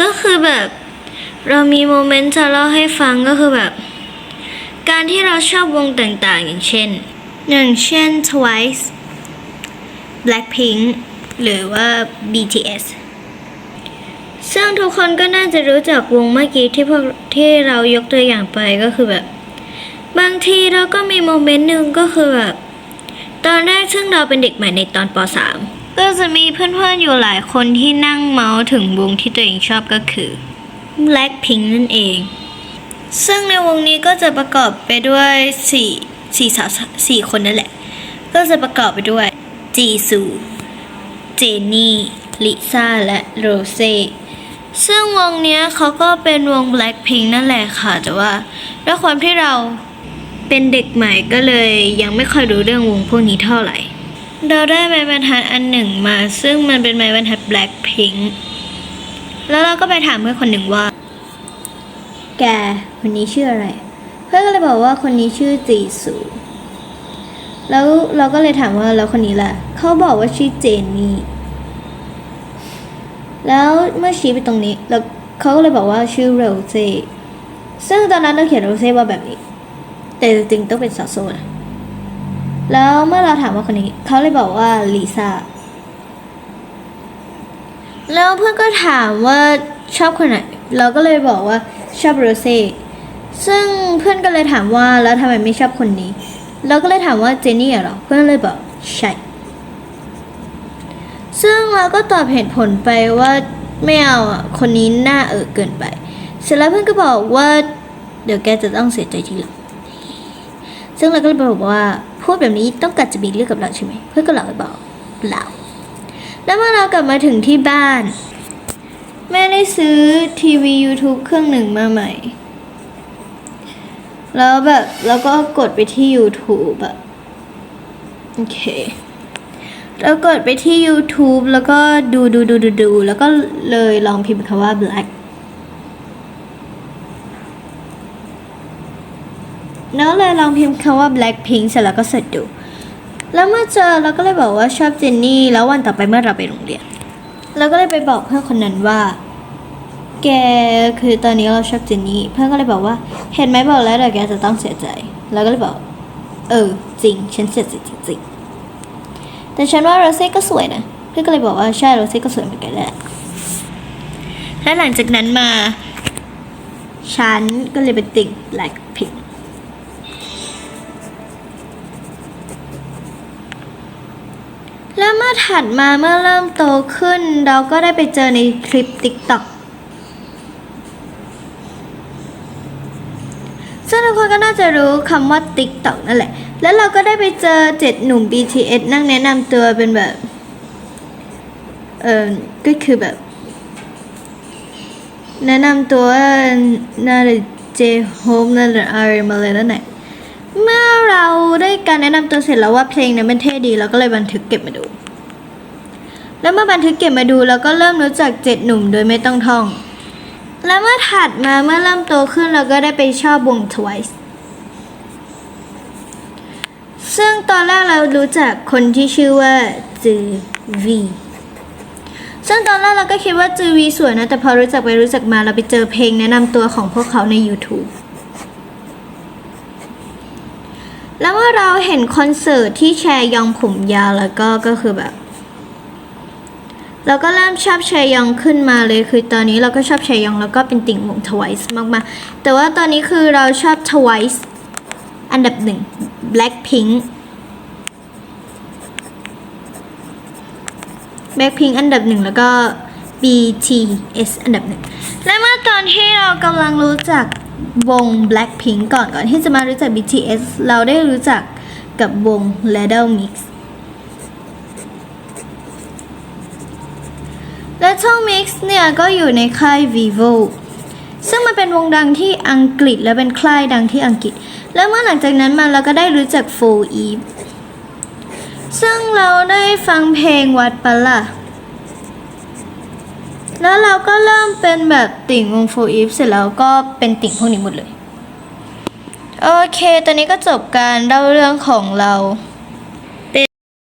ก็คือแบบเรามีโมเมนต์จะเล่าให้ฟังก็คือแบบ การที่เราชอบวงต่างๆ อย่างเช่น อย่างเช่น Twice Blackpink หรือว่า BTS ซึ่งทุกคนก็น่าจะรู้จักวงเมื่อกี้ที่พวกที่เรายกตัวอย่างไปก็คือแบบ บางทีเราก็มีโมเมนต์หนึ่งก็คือแบบ ตอนแรกซึ่งเราเป็นเด็กใหม่ในตอนป .3 ก็จะมีเพื่อนๆอยู่หลายคนที่นั่งเมาส์ถึงวงที่ตัวเองชอบก็คือ Blackpink นั่นเอง ซึ่งในวงนี้ก็จะประกอบไปด้วยสี่สี่สาวสี่คนนั่นแหละ ก็จะประกอบไปด้วย จีซู เจนนี่ ลิซ่า และโรเซ่ซึ่งวงนี้เขาก็เป็นวง Blackpink นั่นแหละค่ะ แต่ว่าด้วยความที่เราเป็นเด็กใหม่ก็เลยยังไม่ค่อยรู้เรื่องวงพวกนี้เท่าไหร่ เราได้ไม้บรรทัดอันหนึ่งมา ซึ่งมันเป็นไม้บรรทัด Blackpink แล้วเราก็ไปถามเพื่อนคนหนึ่งว่า แกคนนี้ชื่ออะไร เพื่อนก็เลยบอกว่าคนนี้ชื่อจีซูแล้วเราก็เลยถามว่าแล้วคนนี้ล่ะ เขาบอกว่าชื่อเจนนี่ แล้วเมื่อชี้ไปตรงนี้แล้วเขาก็เลยบอกว่าชื่อโรเซ่ซึ่งตอนนั้นเราเขียนโรเซ่ว่าแบบนี้ แต่จริงๆต้องเป็นซาโซนะ แล้วเมื่อเราถามว่าคนนี้ เขาเลยบอกว่าลิซ่า แล้วเพื่อนก็ถามว่าชอบคนไหน เราก็เลยบอกว่าชอบโรเซ่ ซึ่งเพื่อนก็เลยถามว่าแล้วทำไมไม่ชอบคนนี้ เราก็เลยถามว่าเจนนี่เหรอ เพื่อนเลยบอกใช่ ซึ่งเราก็ตอบเหตุผลไปว่าไม่เอาอะ คนนี้หน้าเออเกินไป เสร็จแล้วเพื่อนก็บอกว่า เดี๋ยวแกจะต้องเสียใจทีหลัง ซึ่งเราก็เลยบอกว่า พูดแบบนี้ต้องการจะมีเรื่องกับเราใช่ไหมเพื่อนก็เล่าไปบอกเปล่าแล้วเมื่อเรากลับมาถึงที่บ้าน แม่ได้ซื้อทีวี YouTube เครื่องหนึ่งมาใหม่ แล้วแบบแล้วก็กดไปที่ YouTube แบบโอเคแล้วกดไปที่ YouTube แล้วก็ดูดูดูดูดูแล้วก็เลยลองพิมพ์คำว่า black แล้วเลยลองพิมพ์คำว่า blackpink เสร็จแล้วก็เสิร์ชดู แล้วเมื่อเจอเราก็เลยบอกว่าชอบเจนนี่ แล้ววันต่อไปเมื่อเราไปโรงเรียนเราก็เลยไปบอกเพื่อนคนนั้นว่า แกคือตอนนี้เราชอบเจนนี่ เพื่อนก็เลยบอกว่า เห็นไหมบอกแล้วเดี๋ยวแกจะต้องเสียใจ แล้วก็เลยบอก เออ จริง ฉันเสียใจจริงๆแต่ฉันว่าโรเซ่ก็สวยนะ เพื่อนก็เลยบอกว่าใช่โรเซ่ก็สวยเหมือนกันแหละและหลังจากนั้นมา ฉันก็เลยไปติ่ง Blackpink แล้วเมื่อถัดมาเมื่อเริ่มโตขึ้น เราก็ได้ไปเจอในคลิป TikTok ซึ่งทุกคนก็น่าจะรู้คำว่า TikTok นั่นแหละ แล้วเราก็ได้ไปเจอเจ็ดหนุ่ม BTS นั่งแนะนำตัวเป็นแบบ เออก็คือแบบ แนะนำตัวว่น่าจะเจโฮมน่าจะอาร์มาเลยนั่นแหละ เมื่อเราได้การแนะนำตัวเสร็จแล้วว่าเพลงนั้นเป็นเท่ดีเราก็เลยบันทึกเก็บมาดู แล้วเมื่อบันทึกเก็บมาดูเราก็เริ่มรู้จักเจ็ดหนุ่มโดยไม่ต้องท่อง แล้วเมื่อถัดมาเมื่อเริ่มโตขึ้นเราก็ได้ไปชอบวง Twice ซึ่งตอนแรกเรารู้จักคนที่ชื่อว่าจือวีซึ่งตอนแรกเราก็คิดว่าจือวีสวยนะ แต่พอรู้จักไปรู้จักมาเราไปเจอเพลงแนะนำตัวของพวกเขาใน YouTube แล้วเมื่อเราเห็นคอนเสิร์ตที่แชร์ยองผมยาวแล้วก็ก็คือแบบ เราก็เริ่มชอบแชยองขึ้นมาเลยคือตอนนี้เราก็ชอบแชยองแล้วก็เป็นติ่งวง Twice มากๆ แต่ว่าตอนนี้คือเราชอบ Twice อันดับหนึ่ง Blackpink Blackpink อันดับหนึ่งแล้วก็ BTS อันดับหนึ่งและเมื่อตอนที่เรากำลังรู้จัก วง Blackpink ก่อนก่อนที่จะมารู้จัก BTS เราได้รู้จักกับวง Little Mix และช่อง Mix เนี่ยก็อยู่ในค่าย Vivo ซึ่งมันเป็นวงดังที่อังกฤษและเป็นค่ายดังที่อังกฤษ แล้วเมื่อหลังจากนั้นมาเราก็ได้รู้จัก f o r Eve ซึ่งเราได้ฟังเพลงวัดปะละ่ะ แล้วเราก็เริ่มเป็นแบบติ่งวงโฟอีฟเสร็จแล้วก็เป็นติ่งพวกนี้หมดเลย โอเค ตอนนี้ก็จบการเล่าเรื่องของเรา